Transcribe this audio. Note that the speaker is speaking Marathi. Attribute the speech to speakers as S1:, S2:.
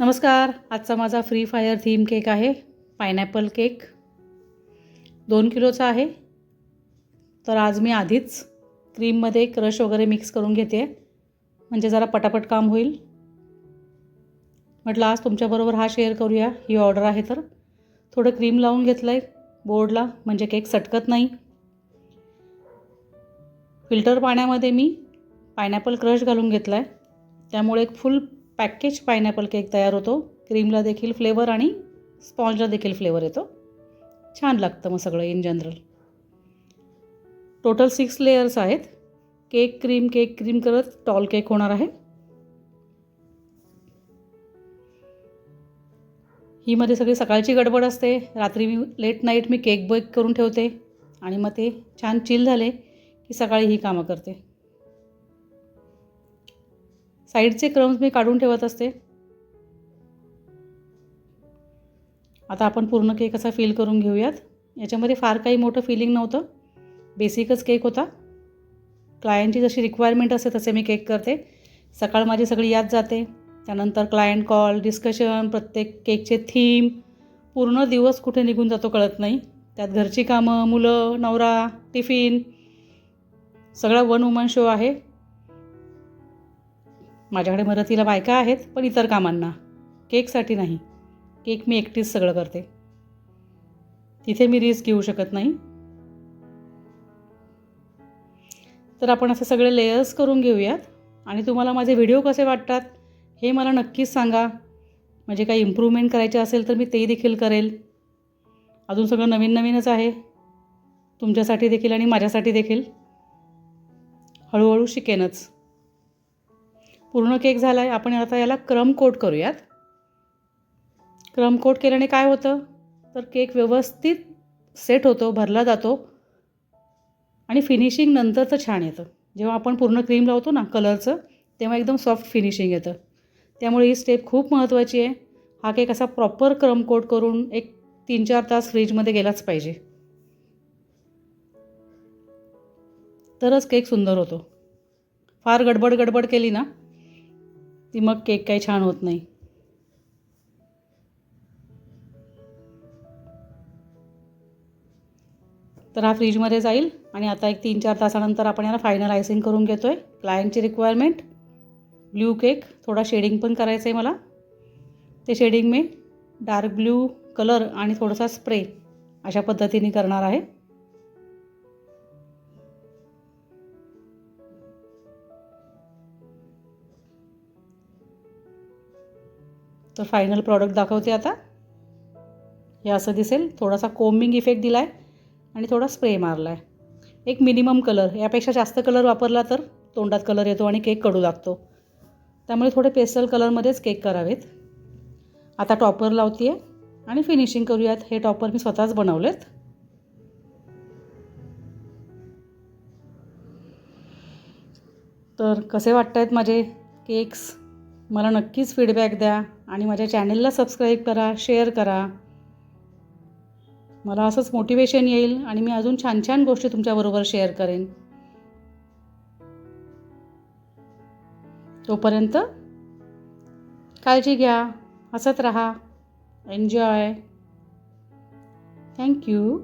S1: नमस्कार आजचा माझा फ्री फायर थीम केक आहे पायनॅपल केक दोन किलोचा आहे. तर आज मी आधीच क्रीममध्ये क्रश वगैरे मिक्स करून घेते. म्हणजे जरा पटापट काम होईल. म्हटलं आज तुमच्याबरोबर हा शेअर करूया. ही ऑर्डर आहे तर. थोडं क्रीम लावून घेतलं आहे बोर्डला म्हणजे केक सटकत नाही. फिल्टर पाण्यामध्ये मी पायनॅपल क्रश घालून घेतला आहे त्यामुळे एक फुल पॅकेज पायनॅपल केक तयार होतो. क्रीमला देखील फ्लेवर आणि स्पॉन्जला देखील फ्लेवर येतो. छान लागतं मग सगळं in general. Total six layers आहेत. केक क्रीम केक क्रीम करत टॉल केक होणार आहे. ही मध्ये सगळी सकाळची गडबड असते. रात्री मी लेट नाईट मी केक बेक करून ठेवते. आणि मग ते छान चिल झाले की सकाळी ही कामं करते. साईडचे क्रम्स मी काढून ठेवत असते. आता आपण पूर्ण केक असा फील करून घेऊयात. याच्यामध्ये फार काही मोठं फिलिंग नव्हतं. बेसिकच केक होता. क्लायंटची जशी रिक्वायरमेंट असते तसे मी केक करते. सकाळ माझी सगळी याद जाते. त्यानंतर क्लायंट कॉल डिस्कशन प्रत्येक केकचे थीम पूर्ण दिवस कुठे निघून जातो कळत नाही. त्यात घरची कामं मुलं नवरा टिफिन सगळा वन वुमन शो आहे. माझ्याकडे मदतीला बायका आहेत पण इतर कामांना. केकसाठी नाही. केक मी एकटीच सगळं करते. तिथे मी रिस्क घेऊ शकत नाही. तर आपण असे सगळे लेयर्स करून घेऊयात. आणि तुम्हाला माझे व्हिडिओ कसे वाटतात हे मला नक्कीच सांगा. म्हणजे काही इम्प्रूव्हमेंट करायचे असेल तर मी ते देखील करेल. अजून सगळं नवीन नवीनच आहे. तुमच्यासाठी देखील आणि माझ्यासाठी देखील. हळूहळू शिकेनच. पूर्ण केक झाला आहे आपण आता याला क्रम कोट करूयात. क्रम कोट केल्याने काय होतं? तर केक व्यवस्थित सेट होतो भरला जातो आणि फिनिशिंग नंतरचं छान येतं. जेव्हा आपण पूर्ण क्रीम लावतो ना कलरचं तेव्हा एकदम सॉफ्ट फिनिशिंग येतं. त्यामुळे ही स्टेप खूप महत्त्वाची आहे. हा केक असा प्रॉपर क्रम कोट करून एक तीन चार तास फ्रीजमध्ये गेलाच पाहिजे. तरच केक सुंदर होतो. फार गडबड गडबड केली ना ती मग केक काही छान होत नाही. तर हा फ्रीजमध्ये जाईल आणि आता एक तीन चार तासानंतर आपण याला फायनल आयसिंग करून घेतो आहे क्लायंटची रिक्वायरमेंट ब्ल्यू केक थोडा शेडिंग पण करायचं आहे मला. ते शेडिंग मी डार्क ब्ल्यू कलर आणि थोडासा स्प्रे अशा पद्धतीने करणार आहे. तर फायनल प्रॉडक्ट दाखवते आता. हे असं दिसेल. थोडासा कोमिंग इफेक्ट दिला आहे आणि थोडा स्प्रे मारला आहे एक मिनिमम कलर यापेक्षा जास्त कलर वापरला तर तोंडात कलर येतो आणि केक कडू लागतो. त्यामुळे थोडे पेस्टल कलरमध्येच केक करावेत. आता टॉपर लावते आहे आणि फिनिशिंग करूयात. हे टॉपर मी स्वतःच बनवलेत. तर कसे वाटत आहेत माझे केक्स मला नक्कीच फीडबॅक द्या आणि माझ्या चॅनलला सबस्क्राईब करा शेअर करा. मला असंच मोटिवेशन येईल आणि मी अजून छान छान गोष्टी तुमच्याबरोबर शेअर करेन. तोपर्यंत काळजी घ्या हसत राहा. Enjoy thank you